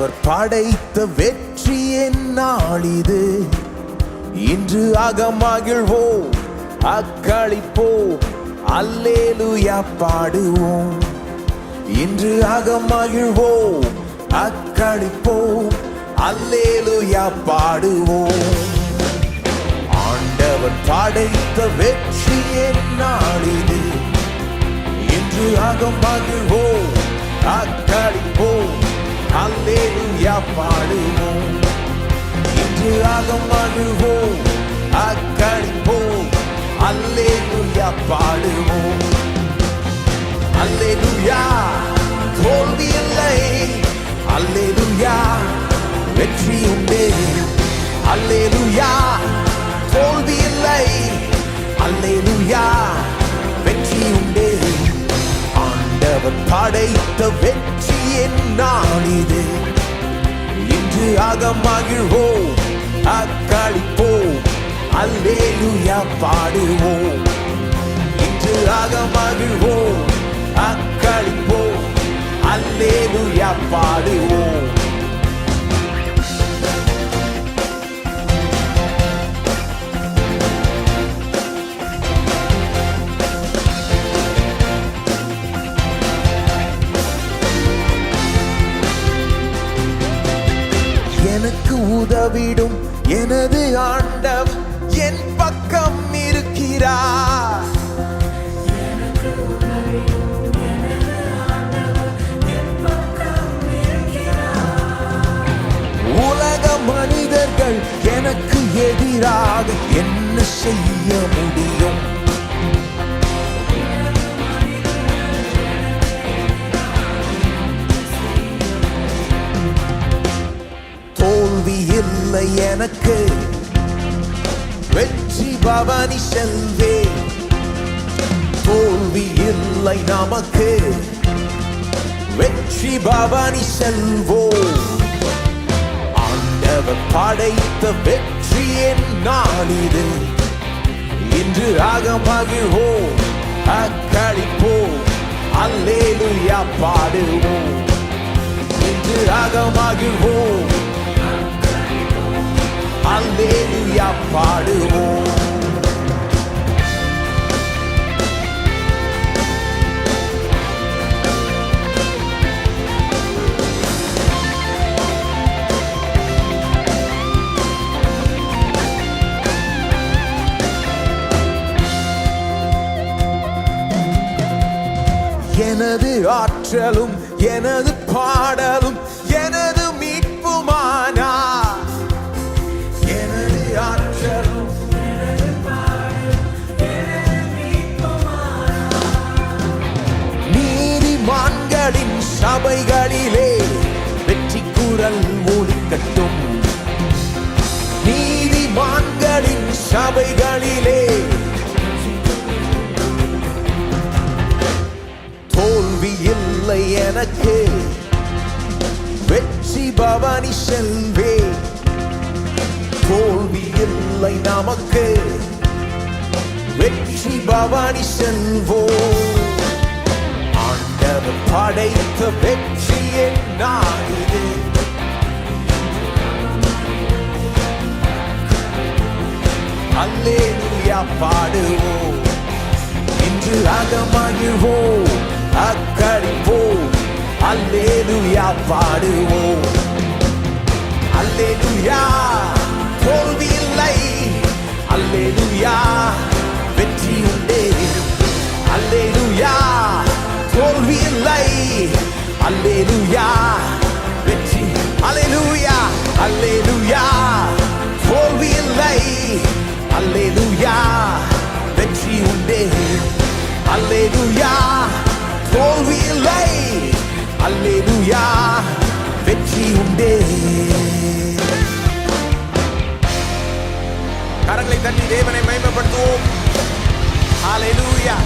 அவர் படைத்த வெற்றி என்னாளிது இன்று அகமகிழ்வோம் அக்களிப்போ அல்லேலுயா பாடுவோம். இன்று அகமகிழ்வோம் அக்களிப்போ அல்லேலுயா பாடுவோம். ஆண்டவர் படைத்த வெற்றி என்னாளிது இன்று அகமகிழ்வோம் அல்லேலுயா பாடுவோம். அல்லேலுயா தோல்வி இல்லை. அல்லேலுயா வெற்றி உண்டே. அல்லேலுயா தோல்வி இல்லை. அல்லேலுயா வெற்றி உண்டே. ஆண்டவர் படைத்த வெற்றி என்னாளிது இன்று அகமகிழ்வோம் அக்களிப்போம் அல்லேலுயா பாடுவோம். இன்று அகமகிழ்வோம் அக்களிப்போம். அல்லேலுயா பாடுவோம். எனக்கு உதவிடும் எனது ஆண்டவர். எனக்கு எதிராக என்ன செய்ய முடியும்? தோல்வி இல்லை எனக்கு. வெற்றி பவனி செல்வே. தோல்வி இல்லை நமக்கு. வெற்றி பவனி செல்வோம். ஆண்டவர் படைத்த வெற்றி இது. இன்று அகமகிழ்வோம் அக்களிப்போம் அல்லேலுயா பாடுவோம். இன்று அகமகிழ்வோம் அல்லேலுயா பாடுவோம். எனது ஆற்றலும் எனது பாடலும் எனது மீட்புமானா? எனது ஆற்றலும் நீதிமான்களின் சபைகளிலே இல்லை எனக்கு. வெற்றி பவானி செல்வே. தோல்வி இல்லை நமக்கு. வெற்றி பவானி செல்வோம் ஆண்டவர் படைத்த வெற்றி நாடிது அல்லேலூயா பாடுவோம். இன்று அகமகிழ்வோம். அக்கடிப்போம் அல்லேலுயா பாடுவோம். அல்லேலுயா தோல்வி இல்லை. அல்லேலுயா வெற்றி உண்டே. அல்லேலுயா தோல்வி இல்லை. அல்லேலுயா வெற்றி. அல்லேலுயா அல்லேலுயா தோல்வி இல்லை. அல்லேலுயா வெற்றி உண்டே. அல்லேலுயா தோல்வி இல்லை அல்லேலூயா. வெற்றி உண்டே. கரங்களை தட்டி தேவனை மயமப்படுத்துவோம் ஹalleluya